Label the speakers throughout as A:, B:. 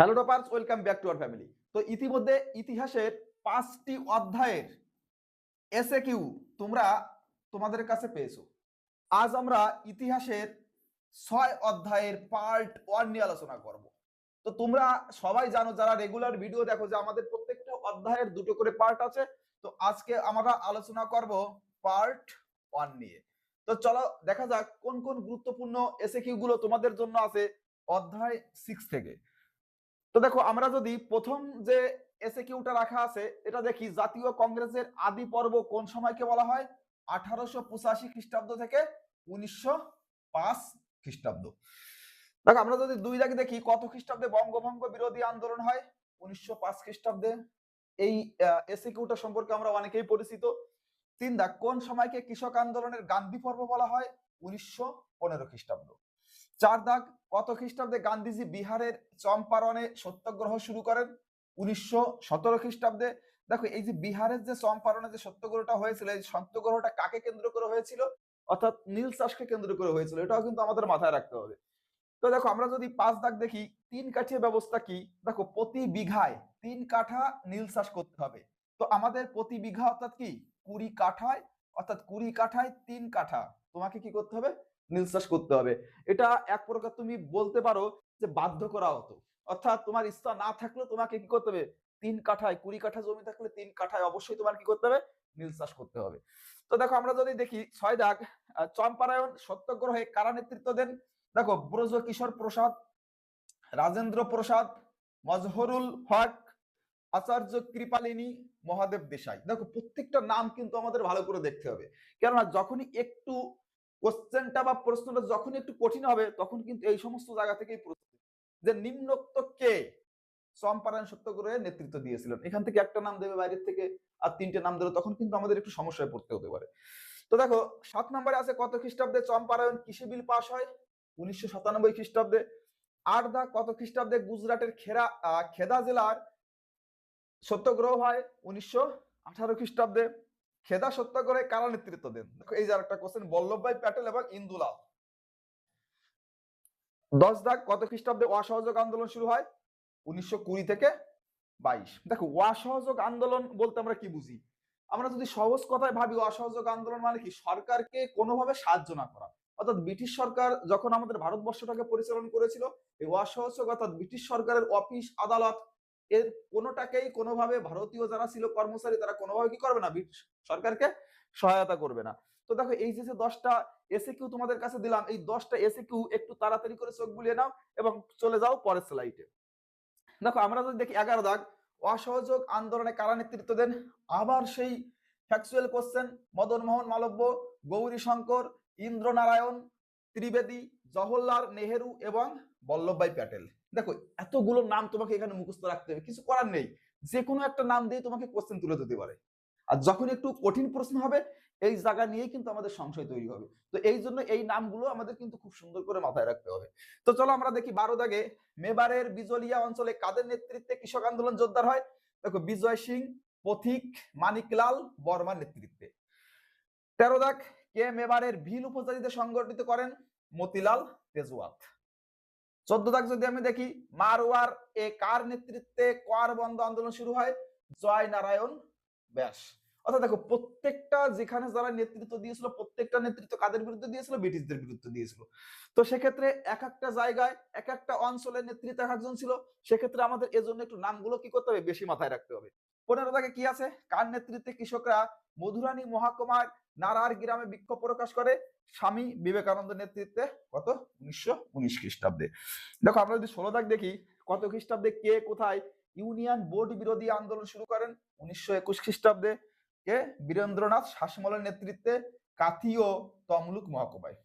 A: Hello toppers welcome back to our family তো ইতিমধ্যে ইতিহাসের পাঁচটি অধ্যায়ের এসে কিউ তোমরা তোমাদের কাছে পেয়েছ। আজ আমরা ইতিহাসের ছয় অধ্যায়ের পার্ট ওয়ান নিয়ে আলোচনা করব। তো তোমরা সবাই জানো, যারা রেগুলার ভিডিও দেখো, যে আমাদের প্রত্যেকটা অধ্যায়ের দুটো করে পার্ট আছে। তো আজকে আমরা আলোচনা করব পার্ট ওয়ান নিয়ে। তো চলো, দেখা যাক কোন কোন গুরুত্বপূর্ণ এসে কিউ গুলো তোমাদের জন্য আছে অধ্যায় সিক্স থেকে। তো দেখো, আমরা যদি প্রথম যে এসে কিউটা রাখা আছে, এটা দেখি জাতীয় কংগ্রেসের আদি পর্ব কোন সময়কে বলা হয়? আঠারোশো পঁচাশি খ্রিস্টাব্দ থেকে উনিশশো পাঁচ খ্রিস্টাব্দ। দেখো, আমরা যদি দুই দাগে দেখি, কত খ্রিস্টাব্দে বঙ্গভঙ্গ বিরোধী আন্দোলন হয়? উনিশশো পাঁচ খ্রিস্টাব্দে। এই এসে কিউটা সম্পর্কে আমরা অনেকেই পরিচিত। তিন দাগ, কোন সময়কে কৃষক আন্দোলনের গান্ধী পর্ব বলা হয়? উনিশশো পনেরো খ্রিস্টাব্দ। চার দাগ কত খ্রিস্টাব্দে গান্ধীজি বিহারের চম্পারণে সত্যাগ্রহ শুরু করেন? উনিশশো সতেরো খ্রিস্টাব্দে। দেখো, এই যে বিহারের যে চম্পারণে যে সত্যাগ্রহটা হয়েছিল, এই সত্যাগ্রহটা কাকে কেন্দ্র করে হয়েছিল? অর্থাৎ নীল চাষকে কেন্দ্র করে হয়েছিল। এটাও কিন্তু আমাদের মাথায় রাখতে হবে। তো দেখো, আমরা যদি পাঁচ দাগ দেখি, তিন কাঠিয়া ব্যবস্থা কি? দেখো, প্রতি বিঘায় তিন কাঠা নীল চাষ করতে হবে। তো আমাদের প্রতি বিঘা অর্থাৎ কি? কুড়ি কাঠায়, অর্থাৎ কুড়ি কাঠায় তিন কাঠা। তোমাকে কি করতে হবে? নীল চাষ করতে হবে। এটা এক প্রকার তুমি বলতে পারো যে বাধ্য করা হতো। অর্থাৎ তোমার ইচ্ছা না থাকলেও তোমাকে কি করতে হবে? তিন কাঠায়, কুড়ি কাঠা জমি থাকলে তিন কাঠায় অবশ্যই তোমার কি করতে হবে? নীল চাষ করতে হবে। তো দেখো আমরা যদি দেখি, ছয় দাগ চম্পারায়ণ, সত্যগ্রহে কারা নেতৃত্ব দেন? দেখো ব্রজ কিশোর প্রসাদ, রাজেন্দ্র প্রসাদ, মজহরুল হক, আচার্য কৃপালিনী, মহাদেব দেশাই। দেখো, প্রত্যেকটা নাম কিন্তু আমাদের ভালো করে দেখতে হবে। কেননা যখনই একটু কোশ্চেনটা বা প্রশ্নটা যখনই একটু কঠিন হবে, তখন কিন্তু এই সমস্ত জায়গা থেকেই প্রশ্ন। যে নিম্নোক্ত কে চম্পারায়ণ সত্যগ্রহের নেতৃত্ব দিয়েছিলেন? এখান থেকে একটা নাম দেবে, বাইরের থেকে আর তিনটে নাম দেবে, তখন কিন্তু আমাদের একটু সমস্যায় পড়তে হতে পারে। তো দেখো, সাত নম্বরে আছে কত খ্রিস্টাব্দে চম্পারায়ণ কৃষি বিল পাস হয়? উনিশশো সাতানব্বই খ্রিস্টাব্দে। আর দা কত খ্রিস্টাব্দে গুজরাটের খেরা খেদা জেলার সত্যাগ্রহ হয়? উনিশশো আঠারো খ্রিস্টাব্দে। খেদা সত্যাগ্রহে কারা নেতৃত্ব দেন? দেখো, এই যে আরেকটা কোশ্চেন বল্লভভাই প্যাটেল এবং ইন্দুলাল। দশ দাগ কত খ্রিস্টাব্দে অসহযোগ আন্দোলন শুরু হয়? উনিশশো কুড়ি থেকে বাইশ। দেখো, অসহযোগ আন্দোলন বলতে আমরা কি বুঝি? আমরা যদি সহজ কথায় ভাবি, অসহযোগ আন্দোলন মানে কি? সরকারকে কোনোভাবে সাহায্য না করা। অর্থাৎ ব্রিটিশ সরকার যখন আমাদের ভারতবর্ষটাকে পরিচালনা করেছিল, এই অসহযোগ অর্থাৎ ব্রিটিশ সরকারের অফিস, আদালত এর কোনোটাকেই কোনোভাবে ভারতীয় যারা ছিল কর্মচারী, তারা কোনোভাবে কি করবে না? সরকারকে সহায়তা করবে না। তো দেখো, এই যে যে দশটা এসে কিউ তোমাদের কাছে দিলাম, এই দশটা এসে কিউ একটু তাড়াতাড়ি করে চোখ বুলিয়ে নাও এবং চলে যাও পরের স্লাইডে দেখো, আমরা যদি দেখি এগারো দাগ, অসহযোগ আন্দোলনে কারা নেতৃত্ব দেন? আবার সেই ফ্যাকচুয়াল কোশ্চেন মদন মোহন মালব্য, গৌরী শঙ্কর, ইন্দ্রনারায়ণ, ত্রিবেদী, জওহরলাল নেহেরু এবং বল্লভভাই প্যাটেল। দেখো, এতগুলো নাম তোমাকে এখানে মুখস্থ রাখতে হবে, কিছু করার নেই। যে কোনো একটা নাম দিয়ে তোমাকে কোশ্চেন তুলে দিতে পারে। আর যখন একটু কঠিন প্রশ্ন হবে, এই জায়গা নিয়েই কিন্তু আমাদের সংশয় তৈরি হবে। তো এই জন্য এই নামগুলো আমাদের কিন্তু খুব সুন্দর করে মাথায় রাখতে হবে। তো চলো আমরা দেখি বারো দাগে, মেবারের বিজলিয়া অঞ্চলে কাদের নেতৃত্বে কৃষক আন্দোলন জোরদার হয়? দেখো, বিজয় সিং, পথিক, মানিকলাল, বর্মার নেতৃত্বে। তেরো দাগ, কে মেবারের ভিল উপজাতিতে সংগঠিত করেন? মতিলাল তেজওয়াত। চোদ্দ দাগ যদি আমি দেখি, মারওয়ার এ কার নেতৃত্বে কোয়ার বন্ধ আন্দোলন শুরু হয়? জয় নারায়ণ ব্যাস। অর্থাৎ দেখো, প্রত্যেকটা যেখানে যারা নেতৃত্ব দিয়েছিল, প্রত্যেকটা নেতৃত্ব কাদের বিরুদ্ধে দিয়েছিল? ব্রিটিশদের বিরুদ্ধে দিয়েছিল। তো সেক্ষেত্রে এক একটা জায়গায়, এক একটা অঞ্চলের নেতৃত্ব এক একজন ছিল। সেক্ষেত্রে আমাদের এজন্য একটু নামগুলো কি করতে হবে? বেশি মাথায় রাখতে হবে। পনেরো দাগে কি আছে? কার নেতৃত্বে কৃষকরা মধুরানী মহাকুমার নারার গ্রামে বিক্ষোভ প্রকাশ করে স্বামী বিবেকানন্দ নেতৃত্বে কত? উনিশশো উনিশ খ্রিস্টাব্দে। দেখো আমরা যদি ষোলো দাগ দেখি, কত খ্রিস্টাব্দে কে কোথায় ইউনিয়ন বোর্ড বিরোধী আন্দোলন শুরু করেন? উনিশশো একুশ খ্রিস্টাব্দে। কে? বীরেন্দ্রনাথ শাসমলের নেতৃত্বে কাথি ও তমলুক মহকুমায়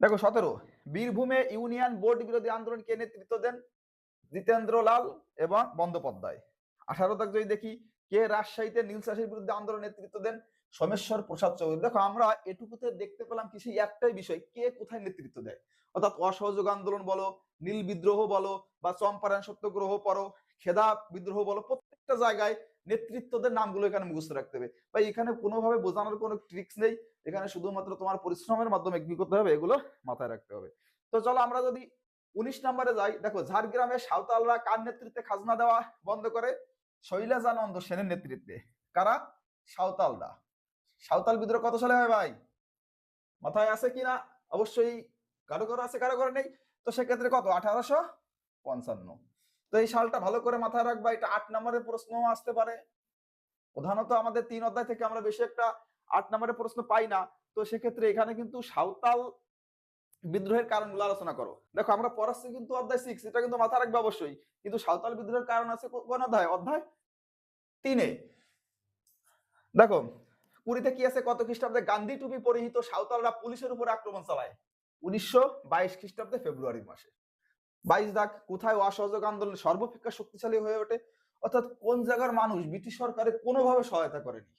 A: দেখো সতেরো, বীরভূমে ইউনিয়ন বোর্ড বিরোধী আন্দোলন কে নেতৃত্ব দেন? জিতেন্দ্র লাল এবং বন্দ্যোপাধ্যায়। আঠারো দাগ যদি দেখি, কে রাজশাহীতে নীল বিরুদ্ধে আন্দোলন নেতৃত্ব দেন? সোমেশ্বর প্রসাদ চৌধুরী। দেখো, আমরা এটুকুতে দেখতে পেলাম কি সেই একটাই বিষয়, কে কোথায় নেতৃত্ব দেয়? অর্থাৎ অসহযোগ আন্দোলন বলো, নীল বিদ্রোহ বলো, বা চম্পারায়ণ সত্যগ্রহ পরো, খেদা বিদ্রোহ বলো, প্রত্যেকটা জায়গায় নেতৃত্বদের নামগুলো এখানে মুখস্থ রাখতে হবে। বা এখানে কোনোভাবে বোঝানোর কোনো ট্রিক্স নেই, এখানে শুধুমাত্র তোমার পরিশ্রমের মাধ্যমে কি করতে হবে, এগুলো মাথায় রাখতে হবে। তো চলো, আমরা যদি উনিশ নম্বরে যাই, দেখো, ঝাড়গ্রামে সাঁওতালরা কার নেতৃত্বে খাজনা দেওয়া বন্ধ করে? শৈলাজানন্দ সেনের নেতৃত্বে। কারা? সাঁওতালরা। সাঁওতাল বিদ্রোহ কত সালে হয় ভাই? মাথায় আছে কিনা অবশ্যই কারও কারও আছে কারও কারও নেই। তো সেক্ষেত্রে কত? আঠারোশো পঞ্চান্ন। তো এই সালটা ভালো করে মাথায় রাখবা, এটা আট নম্বরের প্রশ্ন আসতে পারে। প্রধানত আমাদের তিন অধ্যায় থেকে আমরা বেশি একটা আট নম্বরের প্রশ্ন পাই না। তো সেক্ষেত্রে এখানে কিন্তু সাঁওতাল বিদ্রোহের কারণগুলো আলোচনা করো। দেখো, আমরা পড়াচ্ছি কিন্তু অধ্যায় সিক্স এটা কিন্তু মাথায় রাখবে অবশ্যই। কিন্তু সাঁওতাল বিদ্রোহের কারণ আছে কোন অধ্যায়? অধ্যায় তিনে। দেখো পুরীতে কি আছে কত খ্রিস্টাব্দে? গান্ধী টুপি পরিহিত সাঁওতালরা পুলিশের উপর আক্রমণ চালায়। উনিশশো বাইশ খ্রিস্টাব্দে ফেব্রুয়ারি মাসে। বাইশ দাগ, কোথায় অসহযোগ আন্দোলন সর্বাপেক্ষা শক্তিশালী হয়ে ওঠে? অর্থাৎ কোন জায়গার মানুষ ব্রিটিশ সরকারের কোনোভাবে সহায়তা করেনি?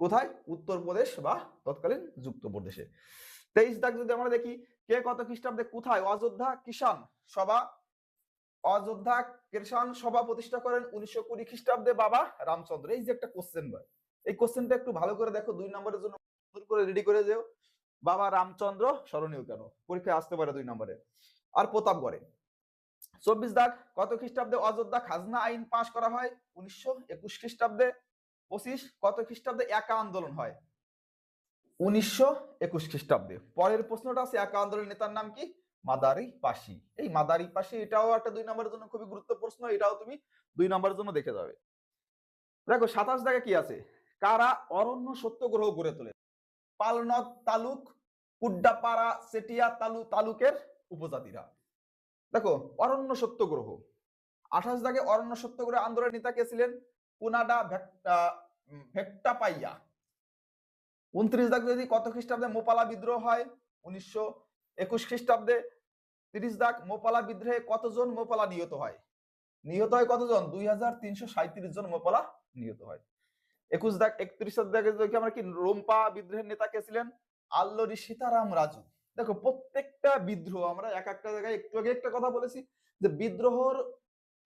A: কোথায়? উত্তরপ্রদেশ বা তৎকালীন যুক্তপ্রদেশে। তেইশ দাগ যদি আমরা দেখি, কে কত খ্রিস্টাব্দে কোথায় অযোধ্যা কিষান সভা? অযোধ্যা কিষান সভা প্রতিষ্ঠা করেন উনিশশো কুড়ি খ্রিস্টাব্দে বাবা রামচন্দ্র। এই যে একটা কোশ্চেন ভাই এই কোশ্চেনটা একটু ভালো করে দেখো, দুই নম্বরের জন্য করে রেডি করে যেও। বাবা রামচন্দ্র, স্মরণীয় কেন? পরীক্ষায় আসতে পারে দুই নম্বরে। আর প্রতাপগড়ে চব্বিশ দাগ, কত খ্রিস্টাব্দে অযোধ্যা খাজনা আইন পাশ করা হয়? উনিশশো একুশ খ্রিস্টাব্দে। পঁচিশ, কত খ্রিস্টাব্দে একা আন্দোলন হয়? উনিশশো একুশ খ্রিস্টাব্দে। পরের প্রশ্নটা আছে, একা আন্দোলনের নেতার নাম কি? মাদারি পাশি। এই মাদারি পাশি, এটাও একটা দুই নম্বরের জন্য খুবই গুরুত্বপূর্ণ প্রশ্ন এটাও তুমি দুই নম্বরের জন্য দেখে যাবে। দেখো, সাতাশ দাগে কি আছে? কারা অরণ্য সত্যগ্রহ গড়ে তোলে? পালনদ তালুক কুড্ডাপাড়া সেটিয়া তালু, তালুকের উপজাতিরা। দেখো, অরণ্য সত্যগ্রহ। আঠাশ দাগে অরণ্য সত্যগ্রহ আন্দোলনের নেতা কে ছিলেন? কুনাডা ভেক্টা ভেক্টাপাইয়া উনত্রিশ দাগ যদি কত খ্রিস্টাব্দে মোপালা বিদ্রোহ হয়? উনিশশো একুশ খ্রিস্টাব্দে তিরিশ দাগ মোপালা বিদ্রোহে কতজন মোপালা নিহত হয়? নিহত হয় কতজন? দুই হাজার তিনশো সাঁত্রিশ জন মোপালা নিহত হয়। একুশ দাগ একত্রিশ দাগে আমরা কি রোম্পা বিদ্রোহের নেতা কে ছিলেন? আল্লরি সীতারাম রাজু। দেখো, প্রত্যেকটা বিদ্রোহ আমরা এক একটা জায়গায় একটু আগে একটা কথা বলেছি যে বিদ্রোহর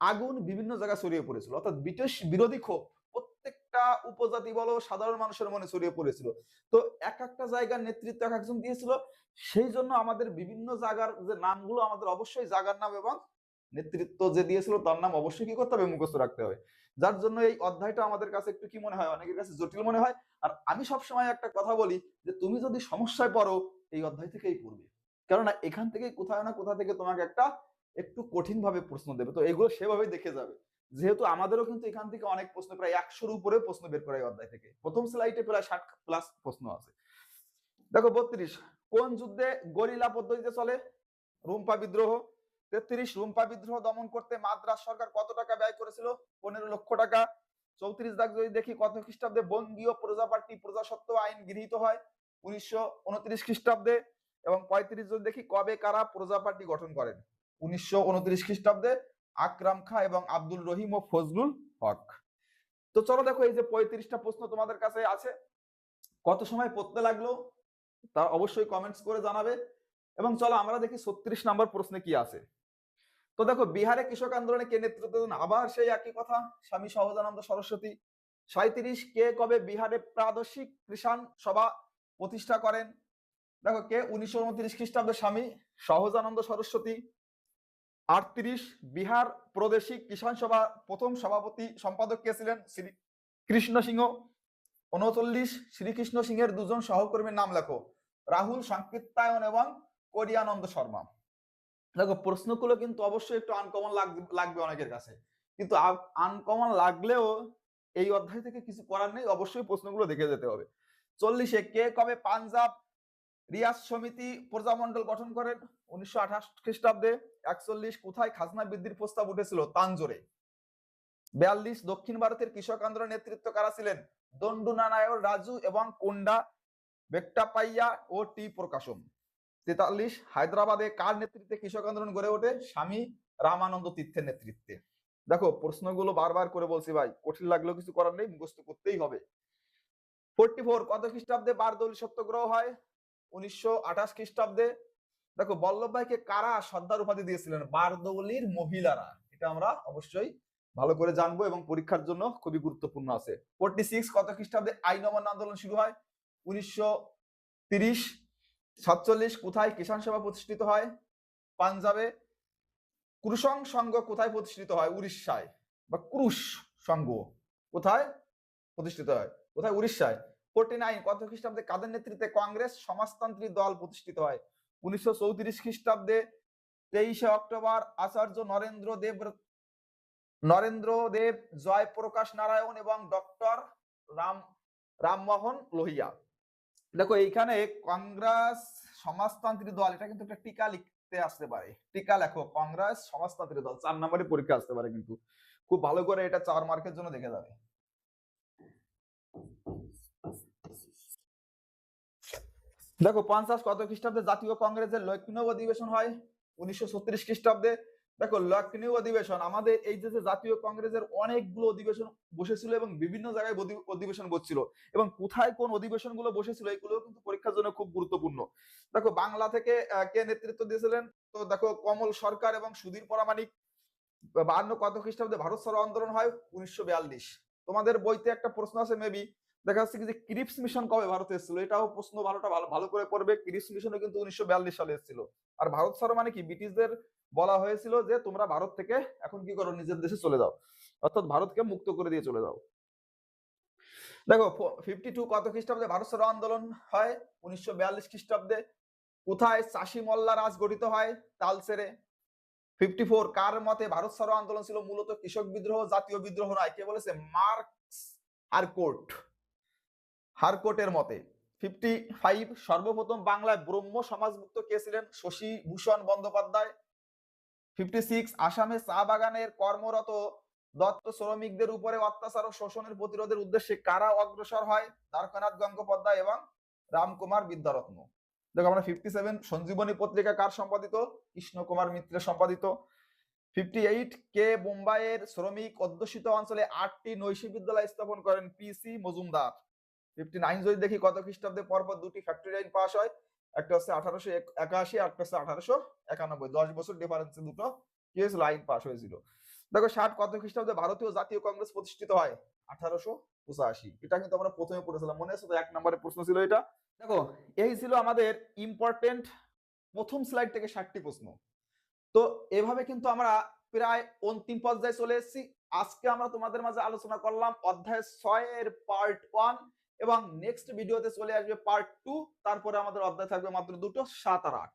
A: আগুন বিভিন্ন জায়গায় ছড়িয়ে পড়েছিল। অর্থাৎ ব্রিটিশ বিরোধী ক্ষোভ প্রত্যেকটা উপজাতি বলো সাধারণ মানুষের মনে ছড়িয়ে পড়েছিল। তো এক একটা জায়গার নেতৃত্ব এক একজন দিয়েছিল। সেই জন্য আমাদের বিভিন্ন জায়গার যে নামগুলো আমাদের অবশ্যই জায়গার নাম এবং নেতৃত্ব যে দিয়েছিল তার নাম অবশ্যই কি করতে হবে? মুখস্থ রাখতে হবে। যার জন্য এই অধ্যায়টা আমাদের কাছে একটু কি মনে হয়, অনেকের কাছে জটিল মনে হয়। আর আমি সবসময় একটা কথা বলি যে, তুমি যদি সমস্যায় পড়ো, এই অধ্যায় থেকেই পড়বে। কেননা এখান থেকে কোথাও না কোথা থেকে তোমাকে একটা একটু কঠিন ভাবে প্রশ্ন দেবে। তো এগুলো সেভাবে দেখে যাবে। যেহেতু আমাদেরও কিন্তু এখান থেকে অনেক প্রশ্ন, প্রায় একশোর উপরে প্রশ্ন বের করে এই অধ্যায় থেকে। প্রথম স্লাইডে প্রায় ষাট প্লাস প্রশ্ন আছে। দেখো বত্রিশ, কোন যুদ্ধে গরিলা পদ্ধতিতে চলে? রুম্পা বিদ্রোহ তেত্রিশ রুম্পা বিদ্রোহ দমন করতে মাদ্রাস সরকার কত টাকা ব্যয় করেছিল? পনেরো লক্ষ টাকা। চৌত্রিশ দাগ যদি দেখি, কত খ্রিস্টাব্দে বঙ্গীয় প্রজাপার্টি প্রজাসত্ব আইন গৃহীত হয়? উনিশশো উনত্রিশ খ্রিস্টাব্দে। এবং পঁয়ত্রিশ যদি দেখি, কবে কারা প্রজাপার্টি গঠন করেন? উনিশশো উনত্রিশ খ্রিস্টাব্দে আকরাম খা এবং আব্দুল রহিম ও ফজলুল হক। তো চলো দেখো, এই যে পঁয়ত্রিশটা প্রশ্ন তোমাদের কাছে আছে। কত সময় পড়তে লাগল? তা অবশ্যই কমেন্টস করে জানাবে। এবং চলো আমরা দেখি ছত্রিশ নম্বর প্রশ্নে কি আছে। তো দেখো, বিহারে কৃষক আন্দোলনে কে নেতৃত্ব দেন আবার সেই একই কথা, স্বামী সহজানন্দ সরস্বতী। সাঁত্রিশ কে কবে বিহারে প্রাদেশিক কৃষাণ সভা প্রতিষ্ঠা করেন? দেখো, কে? উনিশশো উনত্রিশ খ্রিস্টাব্দে স্বামী সহজানন্দ সরস্বতী। আটত্রিশ, বিহার প্রাদেশিক কিষাণ সভা প্রথম সভাপতি সম্পাদক কে ছিলেন? শ্রী কৃষ্ণ সিংহ। উনচল্লিশ, শ্রীকৃষ্ণ সিংহের দুজন সহকর্মীর নাম লেখো, রাহুল সংকীর্তায়ন এবং করিয়ানন্দ শর্মা। দেখো, প্রশ্নগুলো কিন্তু অবশ্যই একটু আনকমন লাগবে অনেকের কাছে। কিন্তু আনকমন লাগলেও এই অধ্যায় থেকে কিছু করার নেই, অবশ্যই প্রশ্নগুলো দেখে যেতে হবে। চল্লিশে, কে কবে পাঞ্জাব রিয়াজ সমিতি প্রজামণ্ডল গঠন করেন? উনিশশো আঠাশ খ্রিস্টাব্দে। একচল্লিশ, কোথায় খাজনা বৃদ্ধির প্রস্তাব উঠেছিল? তাঞ্জোরে বিয়াল্লিশ, দক্ষিণ ভারতের কৃষক আন্দোলনের নেতৃত্ব কারা ছিলেন? দণ্ডুনা নায়র রাজু এবং কোন্ডা বেক্টাপাইয়া ও টি প্রকাশম। তেতাল্লিশ, হায়দ্রাবাদে কার নেতৃত্বে কৃষক আন্দোলন গড়ে ওঠে? স্বামী রামানন্দ তীর্থের নেতৃত্বে। দেখো, প্রশ্নগুলো বারবার করে বলছি ভাই, কঠিন লাগলেও কিছু করার নেই, মুখস্থ করতেই হবে। ফোরটি ফোর কত খ্রিস্টাব্দে বারদৌলি সত্যগ্রহ হয়? উনিশশো আঠাশ খ্রিস্টাব্দে। দেখো বল্লভভাইকে কারা সর্দার উপাধি দিয়েছিলেন? বারদৌলির মহিলারা। এটা আমরা অবশ্যই ভালো করে জানব এবং পরীক্ষার জন্য খুবই গুরুত্বপূর্ণ আছে। ফোরটি সিক্স, কত খ্রিস্টাব্দে আইন অমান্য আন্দোলন শুরু হয়? উনিশশো তিরিশ সাতচল্লিশ কোথায় কিষাণ সভা প্রতিষ্ঠিত হয়? পাঞ্জাবে। ক্রুশং সংঘ কোথায় প্রতিষ্ঠিত হয়? উড়িষ্যায়। বা ক্রুশ সংঘ কোথায় প্রতিষ্ঠিত হয়? কোথায়? উড়িষ্যায়। ফোর্টি নাইন কত খ্রিস্টাব্দে কাদের নেতৃত্বে কংগ্রেস সমাজতান্ত্রিক দল প্রতিষ্ঠিত হয়? উনিশশো চৌত্রিশ খ্রিস্টাব্দে তেইশে অক্টোবর আচার্য নরেন্দ্র দেব নরেন্দ্র দেব জয়প্রকাশ নারায়ণ এবং ডক্টর রাম, রামমোহন লোহিয়া। দেখো, এইখানে কংগ্রেস সমাজতান্ত্রিক দল, এটা কিন্তু একটা টিকা লিখতে আসতে পারে। টিকা লেখো, কংগ্রেস সমাজতান্ত্রিক দল, চার নম্বরে পরীক্ষা আসতে পারে কিন্তু। খুব ভালো করে এটা চার মার্কের জন্য দেখে যাবে। দেখো, পঞ্চাশ কত খ্রিস্টাব্দে জাতীয় কংগ্রেসের লক্ষ্ণৌ অধিবেশন হয়? উনিশশো ছত্রিশ খ্রিস্টাব্দে। দেখো লক্ষ্ণৌ অধিবেশন, আমাদের এই যে জাতীয় কংগ্রেসের অনেকগুলো অধিবেশন বসেছিল এবং বিভিন্ন জায়গায় অধিবেশন বসছিল এবং কোথায় কোন অধিবেশনগুলো বসেছিল এগুলো কিন্তু পরীক্ষার জন্য খুব গুরুত্বপূর্ণ। দেখো, বাংলা থেকে কে নেতৃত্ব দিয়েছিলেন? তো দেখো, কমল সরকার এবং সুধীর পরামানিক বাহান্ন কত খ্রিস্টাব্দে ভারত সর আন্দোলন হয়? উনিশশো বিয়াল্লিশ। তোমাদের বইতে একটা প্রশ্ন আছে মেবি দেখা যাচ্ছে যে ক্রিপস মিশন কবে ভারতে এসেছিল? এটাও প্রশ্ন ভালোটা ভালো ভালো করে পড়বে। ক্রিপস মিশনও কিন্তু উনিশশো বিয়াল্লিশ সালে এসেছিল। আর ভারত সর মানে কি? ব্রিটিশদের বলা হয়েছিল যে, তোমরা ভারত থেকে এখন কি করো? নিজের দেশে চলে যাও। অর্থাৎ ভারতকে মুক্ত করে দিয়ে চলে যাও। দেখো ফিফটি টু কত খ্রিস্টাব্দে ভারত সর আন্দোলন হয়? উনিশশো বিয়াল্লিশ খ্রিস্টাব্দে। কোথায় চাষি মল্লা রাজ গঠিত হয়? তালসেরে। ফিফটি ফোর কার মতে ভারত সর আন্দোলন ছিল? মূলত কৃষক বিদ্রোহ, জাতীয় বিদ্রোহ নয়। কে বলেছে? মার্কস হারকোট হারকোটের মতে ফিফটি ফাইভ সর্বপ্রথম বাংলায় ব্রহ্ম সমাজমুক্ত কে ছিলেন? শশী ভূষণ বন্দ্যোপাধ্যায়। ফিফটি সিক্স আসামে চা বাগানের কর্মরত দত্ত শ্রমিকদের উপরে অত্যাচার ও শোষণের প্রতিরোধের উদ্দেশ্যে কারা অগ্রসর হয়? দ্বারকানাথ গঙ্গোপাধ্যায় এবং রামকুমার বিদ্যারত্ন। দেখো আমরা ফিফটি সেভেন সঞ্জীবনী পত্রিকা কার সম্পাদিত? কৃষ্ণ কুমার মিত্রের সম্পাদিত। ফিফটি এইট কে মুম্বাইয়ের শ্রমিক অধ্যুষিত অঞ্চলে আটটি নৈশী বিদ্যালয় স্থাপন করেন পিসি মজুমদার। ফিফটি নাইন যদি দেখি কত খ্রিস্টাব্দে পরপর দুটি পাস হয়, একটা হচ্ছে আঠারোশো একাশি আর একটা হচ্ছে আঠারোশো একানব্বই। দশ বছর ডিফারেন্সে দুটো পাস হয়েছিল। দেখো, ষাট কত খ্রিস্টাব্দে ভারতীয় জাতীয় কংগ্রেস প্রতিষ্ঠিত হয়? আঠারোশো পঁচাশি। এটা কিন্তু আমরা প্রথমে পড়েছিলাম, মনে আছে তো? এক প্রশ্ন ছিল এটা। দেখো, এই ছিল আমাদের ইম্পর্টেন্ট প্রথম স্লাইড থেকে প্রশ্ন। তো এভাবে কিন্তু আমরা প্রায় অন্তিম পর্যায়ে চলে এসেছি। আজকে আমরা তোমাদের মাঝে আলোচনা করলাম অধ্যায় ছয়ের পার্ট ওয়ান এবং নেক্সট ভিডিওতে চলে আসবে পার্ট টু তারপরে আমাদের অধ্যায় থাকবে মাত্র দুটো, সাত আর আট।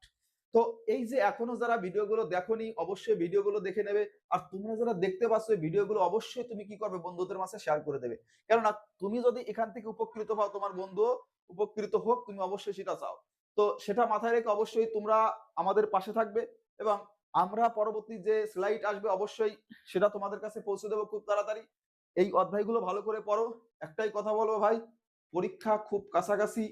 A: তো এই যে এখনও যারা ভিডিওগুলো দেখোনি, অবশ্যই ভিডিওগুলো দেখে নেবে। আর তোমরা যারা দেখতে পাচ্ছ এই ভিডিওগুলো অবশ্যই তুমি কি করবে বন্ধুদের মাঝে শেয়ার করে দেবে। কেননা তুমি যদি এখান থেকে উপকৃত পাও তোমার বন্ধু উপকৃত হোক, তুমি অবশ্যই সেটা চাও। তো সেটা মাথায় রেখে অবশ্যই তোমরা আমাদের পাশে থাকবে এবং আমরা পরবর্তী যে স্লাইড আসবে, অবশ্যই সেটা তোমাদের কাছে পৌঁছে দেবো খুব তাড়াতাড়ি। এই অধ্যায়গুলো ভালো করে পড়ো। একটাই কথা বলব ভাই পরীক্ষা খুব কাছাকাছি